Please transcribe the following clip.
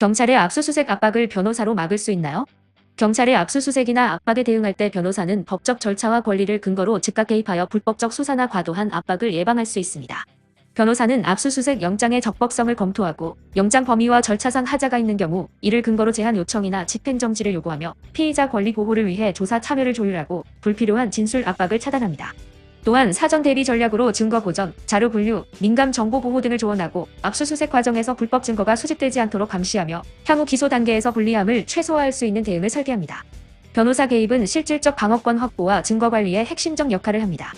경찰의 압수수색 압박을 변호사로 막을 수 있나요? 경찰의 압수수색이나 압박에 대응할 때 변호사는 법적 절차와 권리를 근거로 즉각 개입하여 불법적 수사나 과도한 압박을 예방할 수 있습니다. 변호사는 압수수색 영장의 적법성을 검토하고 영장 범위와 절차상 하자가 있는 경우 이를 근거로 제한 요청이나 집행정지를 요구하며 피의자 권리 보호를 위해 조사 참여를 조율하고 불필요한 진술 압박을 차단합니다. 또한 사전 대비 전략으로 증거 보전, 자료 분류, 민감 정보 보호 등을 조언하고 압수수색 과정에서 불법 증거가 수집되지 않도록 감시하며 향후 기소 단계에서 불리함을 최소화할 수 있는 대응을 설계합니다. 변호사 개입은 실질적 방어권 확보와 증거 관리에 핵심적 역할을 합니다.